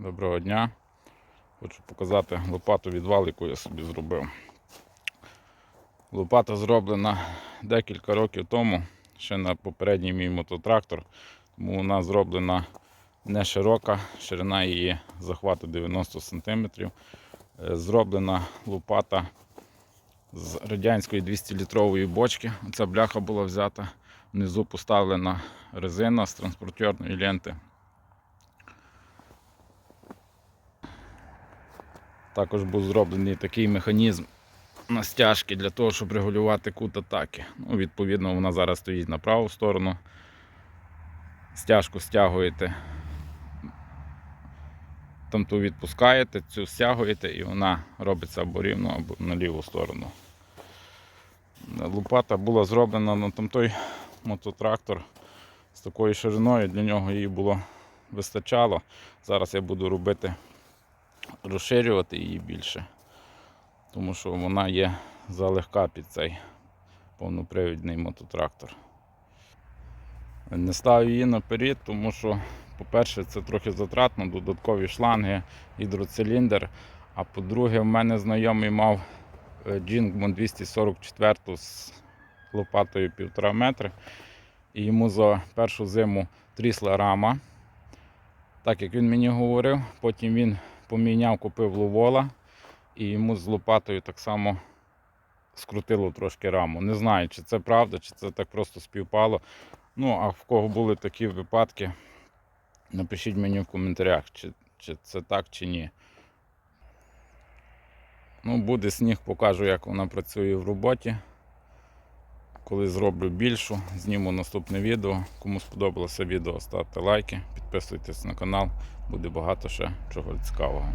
Доброго дня. Хочу показати лопату відвал, яку я собі зробив. Лопата зроблена декілька років тому, ще на попередній мій мототрактор. Тому вона зроблена не широка, ширина її захвату 90 см. Зроблена лопата з радянської 200-літрової бочки. Ця бляха була взята. Внизу поставлена резина з транспортерної ленти. Також був зроблений такий механізм на стяжки для того, щоб регулювати кут атаки. Ну, відповідно, вона зараз стоїть на праву сторону. Стяжку стягуєте, там ту відпускаєте, цю стягуєте і вона робиться або рівно, або на ліву сторону. Лопата була зроблена на там той мототрактор з такою шириною, для нього її було вистачало. Зараз я буду робити розширювати її більше, тому що вона є залегка під цей повнопривідний мототрактор. Не ставлю її наперед, тому що, по-перше, це трохи затратно, додаткові шланги, гідроциліндр. А по-друге, в мене знайомий мав Джінгман 244 з лопатою 1,5 метри. І йому за першу зиму трісла рама. Так як він мені говорив, потім він поміняв, купив ловола і йому з лопатою так само скрутило трошки раму. Не знаю, чи це правда, чи це так просто співпало. Ну, а в кого були такі випадки, напишіть мені в коментарях, чи, чи це так, чи ні. Ну, буде сніг, покажу, як вона працює в роботі. Коли зроблю більшу, зніму наступне відео. Кому сподобалося відео, ставте лайки, підписуйтесь на канал, буде багато ще чого цікавого.